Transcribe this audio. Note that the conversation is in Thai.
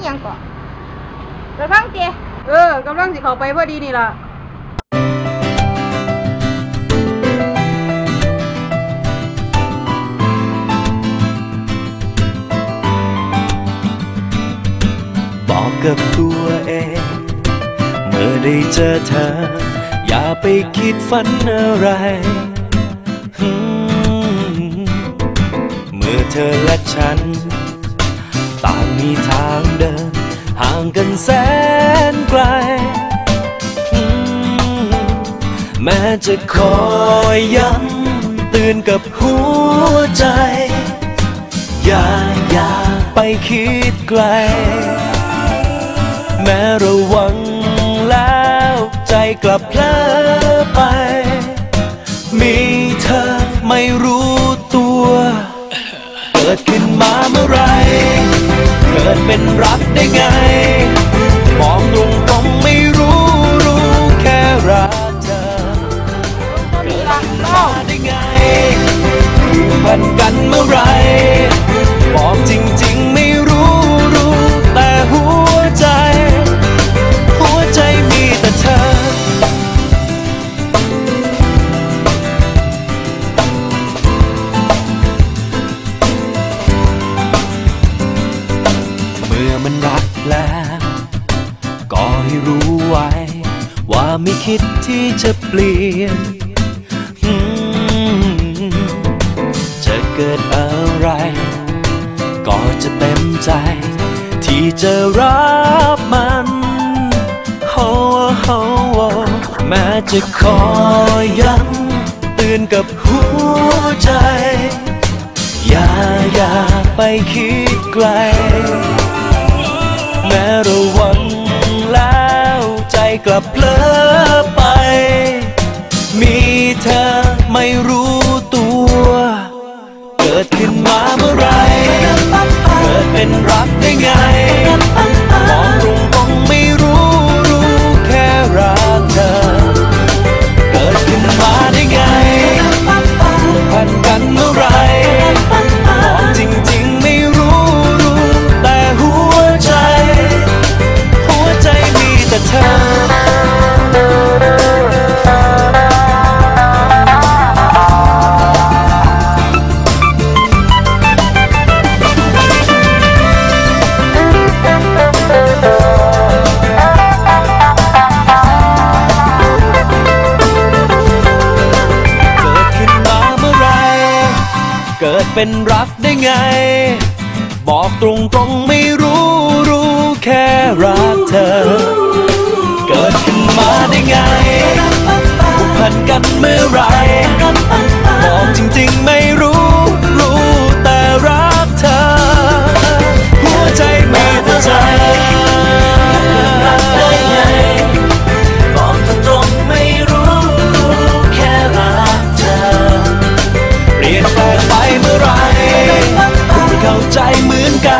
นี่ยังก่อนไปฟังเตียเออกำลังสิเข้าไปพอดีนี่ล่ะบอกกับตัวเอง เมื่อได้เจอเธอ อย่าไปคิดฝันอะไร เมื่อเธอและฉัน กันแสนไกล แม้จะคอยย้ำตือนกับหัวใจ อย่าอย่าไปคิดไกล แม้ระวังแล้วใจกลับเพลอไป มีเธอไม่รู้ตัว เกิดขึ้นมาเมื่อไร เกิดเป็นรักได้ไงมองตรง มันรักแล้ว ก็ให้รู้ไว้ ว่าไม่คิดที่จะเปลี่ยน จะเกิดอะไร ก็จะเต็มใจ ที่จะรับมันโอ้โอ้โอ้แม้จะคอยย้ำเตือนกับหัวใจ อย่าอย่าไปคิดไกล แม้ระวังแล้วใจกลับเพลอไป มีเธอไม่รู้ตัว เกิดขึ้นมาเมื่อไรเกิดเป็น เป็นรักได้ไง บอกตรงๆไม่รู้รู้แค่รักเธอ เกิดขึ้นมาได้ไงผูกพันกันเมื่อไรบอกจริงๆไม่ เหมือนกัน